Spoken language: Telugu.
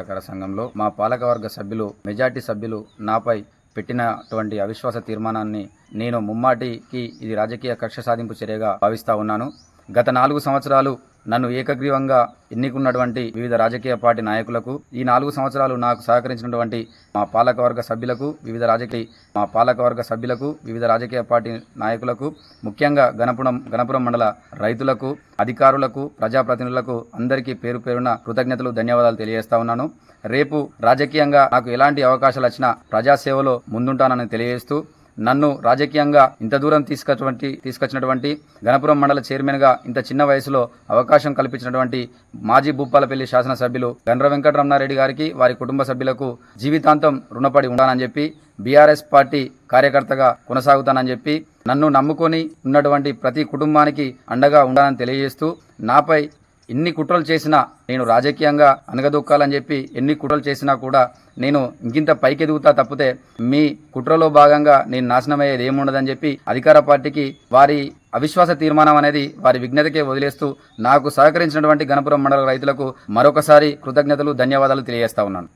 సహకార సంఘంలో మా పాలకవర్గ సభ్యులు మెజార్టీ సభ్యులు నాపై పెట్టినటువంటి అవిశ్వాస తీర్మానాన్ని నేను ముమ్మాటికి ఇది రాజకీయ కక్ష సాధింపు చర్యగా భావిస్తా ఉన్నాను. గత నాలుగు సంవత్సరాలు నన్ను ఏకగ్రీవంగా ఎన్నికున్నటువంటి వివిధ రాజకీయ పార్టీ నాయకులకు ఈ నాలుగు సంవత్సరాలు నాకు సహకరించినటువంటి మా పాలకవర్గ సభ్యులకు వివిధ రాజకీయ మా పాలకవర్గ సభ్యులకు వివిధ రాజకీయ పార్టీ నాయకులకు ముఖ్యంగా గణపురం గణపురం మండల రైతులకు అధికారులకు ప్రజాప్రతినిధులకు అందరికీ పేరు పేరున కృతజ్ఞతలు ధన్యవాదాలు తెలియజేస్తా ఉన్నాను. రేపు రాజకీయంగా నాకు ఎలాంటి అవకాశాలు వచ్చినా ప్రజాసేవలో ముందుంటానని తెలియజేస్తూ నన్ను రాజకీయంగా ఇంత దూరం తీసుకొచ్చినటువంటి తీసుకొచ్చినటువంటి గణపురం మండల చైర్మన్గా ఇంత చిన్న వయసులో అవకాశం కల్పించినటువంటి మాజీ భూపాలపల్లి శాసనసభ్యులు గండ్ర వెంకటరమణారెడ్డి గారికి వారి కుటుంబ సభ్యులకు జీవితాంతం రుణపడి ఉండాలని చెప్పి బీఆర్ఎస్ పార్టీ కార్యకర్తగా కొనసాగుతానని చెప్పి నన్ను నమ్ముకొని ఉన్నటువంటి ప్రతి కుటుంబానికి అండగా ఉండాలని తెలియజేస్తూ నాపై ఎన్ని కుట్రలు చేసినా నేను రాజకీయంగా అనగదొక్కాలని చెప్పి ఎన్ని కుట్రలు చేసినా కూడా నేను ఇంకింత పైకి ఎదుగుతా తప్పితే మీ కుట్రలో భాగంగా నేను నాశనం అయ్యేది ఏముండదని చెప్పి అధికార పార్టీకి వారి అవిశ్వాస తీర్మానం అనేది వారి విజ్ఞతకే వదిలేస్తూ నాకు సహకరించినటువంటి గణపురం మండల రైతులకు మరొకసారి కృతజ్ఞతలు ధన్యవాదాలు తెలియజేస్తా ఉన్నాను.